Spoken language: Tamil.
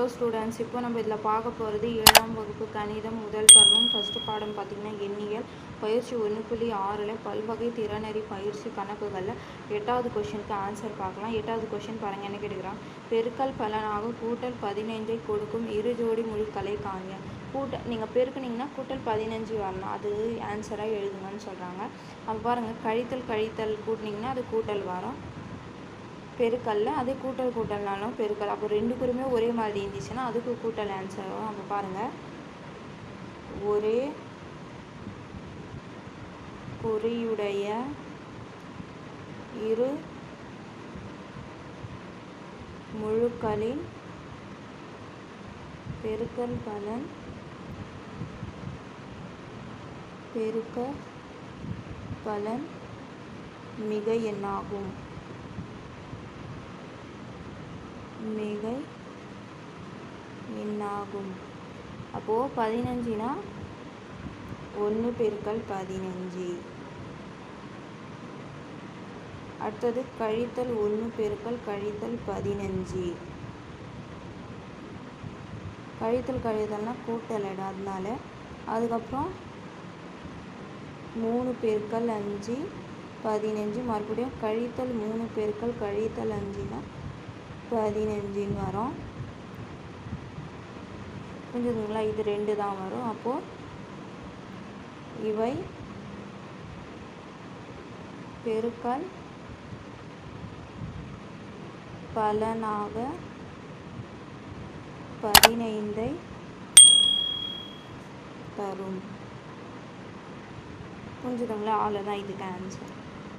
ஹலோ ஸ்டூடெண்ட்ஸ் இப்போ நம்ம இதில் பார்க்க போகிறது ஏழாம் வகுப்பு கணிதம் முதல் பருவம். ஃபஸ்ட்டு பாடம் பார்த்திங்கன்னா எண்ணியல். பயிற்சி ஒன்று புள்ளி ஆறில் பல்வகை திறனறி பயிற்சி கணக்குகளில் எட்டாவது கொஷினுக்கு ஆன்சர் பார்க்கலாம். எட்டாவது கொஷின் பாருங்கள் என்ன கேட்குறான் பெருக்கல் பலனாக கூட்டல் பதினைஞ்சை கொடுக்கும் இரு ஜோடி முழுக்களை காண்க. கூட்ட நீங்கள் பெருக்குனீங்கன்னா கூட்டல் பதினஞ்சு வரணும். அது ஆன்சராக எழுதுங்கன்னு சொல்கிறாங்க அப்போ பாருங்கள் கழித்தல் கழித்தல் கூட்டினீங்கன்னா அது கூட்டல் வரும். பெருக்கல்ல அதே கூட்டல் கூட்டல்னாலும் பெருக்கல். அப்போ ரெண்டு பேருமே ஒரே மாதிரி இருந்துச்சுன்னா அதுக்கு கூட்டல் ஆன்சர் வரும். அப்போ பாருங்கள் ஒரே குறியுடைய இரு முழுக்களின் பெருக்கல் பலன் பெருக்க பலன் மிக எண்ணாகும். மிகை எண்ணாகும் அப்போது பதினஞ்சுனா ஒன்று பெருக்கல் பதினஞ்சு. அடுத்தது கழித்தல் ஒன்று பெருக்கல் கழித்தல் பதினஞ்சு. கழித்தல் கழித்தல்னா கூட்டல் இடம் அதனால. அதுக்கப்புறம் மூணு பெருக்கல் அஞ்சு பதினஞ்சு. மறுபடியும் கழித்தல் மூணு பெருக்கல் கழித்தல் அஞ்சுனா பதினஞ்சுன்னு வரும். புரிஞ்சுதுங்களா? இது ரெண்டு தான் வரும். அப்போது இவை பெருக்கல் பலனாக பதினைந்தை தரும். புரிஞ்சுதுங்களா? அவ்வளோதான் இதுக்கு ஆன்சர்